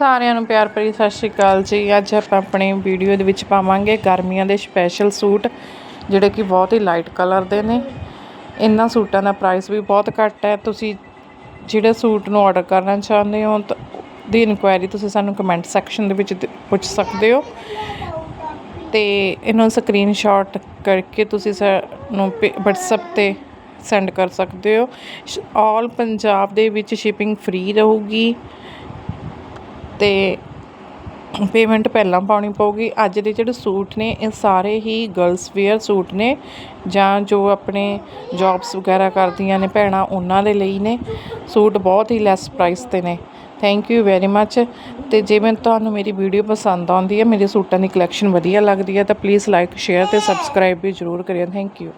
ਸਾਰਿਆਂ ਨੂੰ ਪਿਆਰ ਭਰੀ ਸਤਿ ਸ਼੍ਰੀ ਅਕਾਲ ਜੀ। ਅੱਜ ਆਪਾਂ ਆਪਣੀ ਵੀਡੀਓ ਦੇ ਵਿੱਚ ਪਾਵਾਂਗੇ ਗਰਮੀਆਂ ਦੇ ਸਪੈਸ਼ਲ ਸੂਟ, ਜਿਹੜੇ ਕਿ ਬਹੁਤ ਹੀ ਲਾਈਟ ਕਲਰ ਦੇ ਨੇ। ਇਹਨਾਂ ਸੂਟਾਂ ਦਾ ਪ੍ਰਾਈਸ ਵੀ ਬਹੁਤ ਘੱਟ ਹੈ। ਤੁਸੀਂ ਜਿਹੜੇ ਸੂਟ ਨੂੰ ਆਰਡਰ ਕਰਨਾ ਚਾਹੁੰਦੇ ਹੋ, ਤਾਂ ਦੀ ਇਨਕੁਆਇਰੀ ਤੁਸੀਂ ਸਾਨੂੰ ਕਮੈਂਟ ਸੈਕਸ਼ਨ ਦੇ ਵਿੱਚ ਪੁੱਛ ਸਕਦੇ ਹੋ। ਤੇ ਇਹਨੂੰ ਸਕਰੀਨਸ਼ਾਟ ਕਰਕੇ ਤੁਸੀਂ ਸਾਨੂੰ WhatsApp ਤੇ ਸੈਂਡ ਕਰ ਸਕਦੇ ਹੋ। ਆਲ ਪੰਜਾਬ ਦੇ ਵਿੱਚ ਸ਼ਿਪਿੰਗ ਫ੍ਰੀ ਰਹੂਗੀ। ਅਤੇ ਪੇਮੈਂਟ ਪਹਿਲਾਂ ਪਾਉਣੀ ਪਊਗੀ। ਅੱਜ ਦੇ ਜਿਹੜੇ ਸੂਟ ਨੇ, ਇਹ ਸਾਰੇ ਹੀ ਗਰਲਸ ਵੇਅਰ ਸੂਟ ਨੇ, ਜਾਂ ਜੋ ਆਪਣੇ ਜੋਬਸ ਵਗੈਰਾ ਕਰਦੀਆਂ ਨੇ ਭੈਣਾਂ, ਉਹਨਾਂ ਦੇ ਲਈ ਨੇ। ਸੂਟ ਬਹੁਤ ਹੀ ਲੈਸ ਪ੍ਰਾਈਸ ਤੇ ਨੇ। ਥੈਂਕ ਯੂ ਵੈਰੀ ਮੱਚ ਤੇ ਜੇ ਮੈਂ ਤੁਹਾਨੂੰ ਮੇਰੀ ਵੀਡੀਓ ਪਸੰਦ ਆਉਂਦੀ ਹੈ, ਮੇਰੇ ਸੂਟਾਂ ਦੀ ਕਲੈਕਸ਼ਨ ਵਧੀਆ ਲੱਗਦੀ ਹੈ, ਤਾਂ ਪਲੀਜ਼ ਲਾਈਕ ਸ਼ੇਅਰ ਤੇ ਸਬਸਕ੍ਰਾਈਬ ਵੀ ਜ਼ਰੂਰ ਕਰਿਓ। Thank you